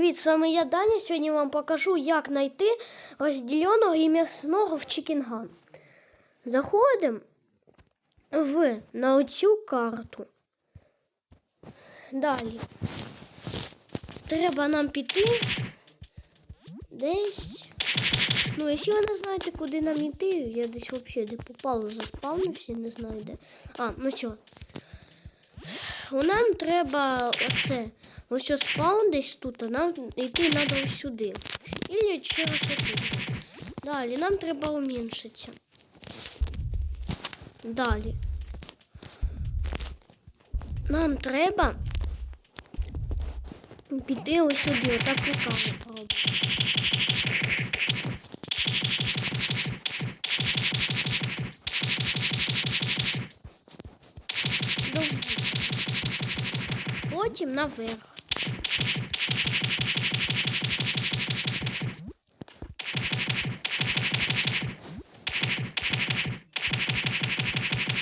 Привіт, з вами я Даня. Сьогодні вам покажу, як знайти розділеного і м'ясного в Чікінган. Заходимо в на оцю карту. Далі. Треба нам піти десь. Ну, якщо ви не знаєте, куди нам йти, я десь взагалі де попало, заспавнився, не знаю де. А, ну що. Нам треба оце. Ось що спаун десь тут, а нам йти треба сюди. Ілі через отут. Далі нам треба уміншитися. Далі. Нам треба піти ось сюди, отак руками поробити. Добре. Потім наверх.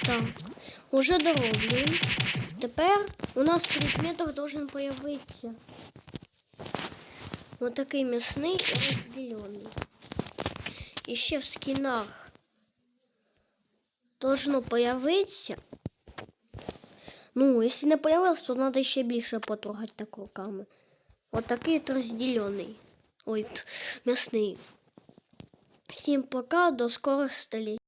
Так, уже дороблюємо. Тепер у нас в должен появитися вот такий м'ясний і розділений. І ще в скінах должно появитися. Ну, если не появилось, то надо еще більше потрогать так руками. Вот такие вот разделенный. Ой, т- Всем пока, до скорых встреч.